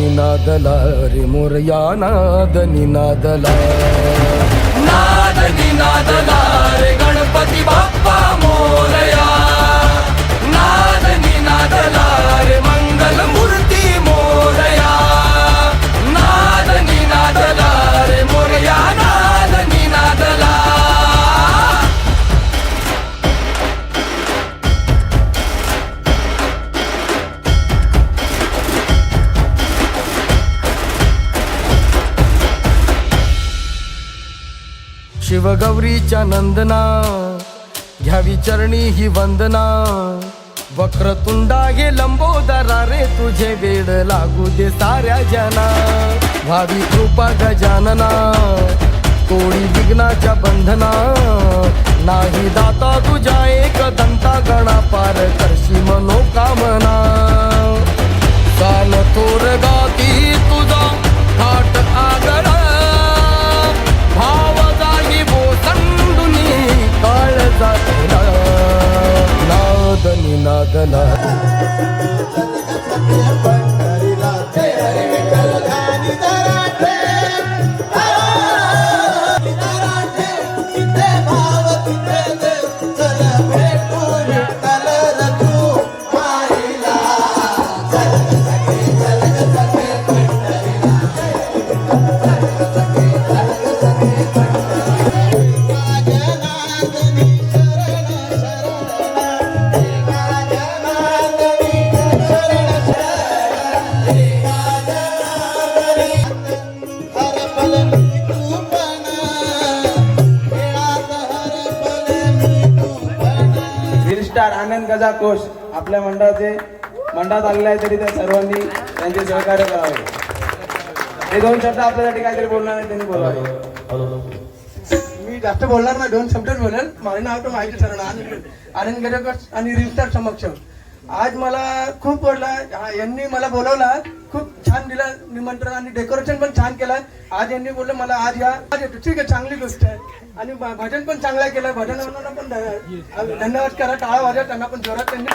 निनादला रे मोरया नाद निनादला. नाद निनादला. शिवगौरीच्या नंदना. घ्यावी चरणी ही वंदना. वक्रतुंडा हे लंबोदरा रे तुझे वेड लागू दे साऱ्या जना व्हावी कृपा गजानना. तोडी विघ्नाच्या बंधना. नाही दाता तुझ्या एक दंता गणा पार करशी मनोकामना. कान थोरगा स्टार आनंद गजा कोश आपल्या मंडळाचे मंडळात आलेले आहे तरी त्या सर्वांनी त्यांचे सहकार्य करावे. हे दोन शब्द आपल्यासाठी काहीतरी बोलणार नाही त्यांनी बोलावे. मी जास्त बोलणार नाही दोन शब्दच बोलेल. माझं नाव तर माहिती सर आनंद आनंद गजकर आणि रिस्टार समक्ष. आज मला खूप बोलला यांनी मला बोलवला. खूप छान दिलं निमंत्रण आणि डेकोरेशन पण छान केलं आज यांनी बोललं मला आज या आज येतो. ठीक आहे चांगली गोष्ट आहे. आणि भजन पण चांगलं केलं भजन पण धन्यवाद करा. टाळा वाजवा त्यांना पण जोरात त्यांनी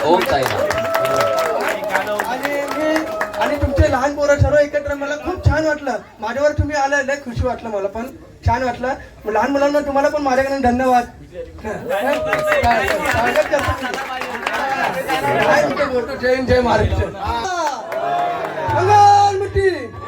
आणि मी आणि तुमचे लहान पोरं सर्व एकत्र मला खूप छान वाटलं. माझ्यावर तुम्ही आलं लय खुशी वाटलं मला पण. छान वाटलं. लहान मुलांना तुम्हाला पण माझ्याकडे धन्यवाद. जय हिंद, जय महाराष्ट्र. ఏంటి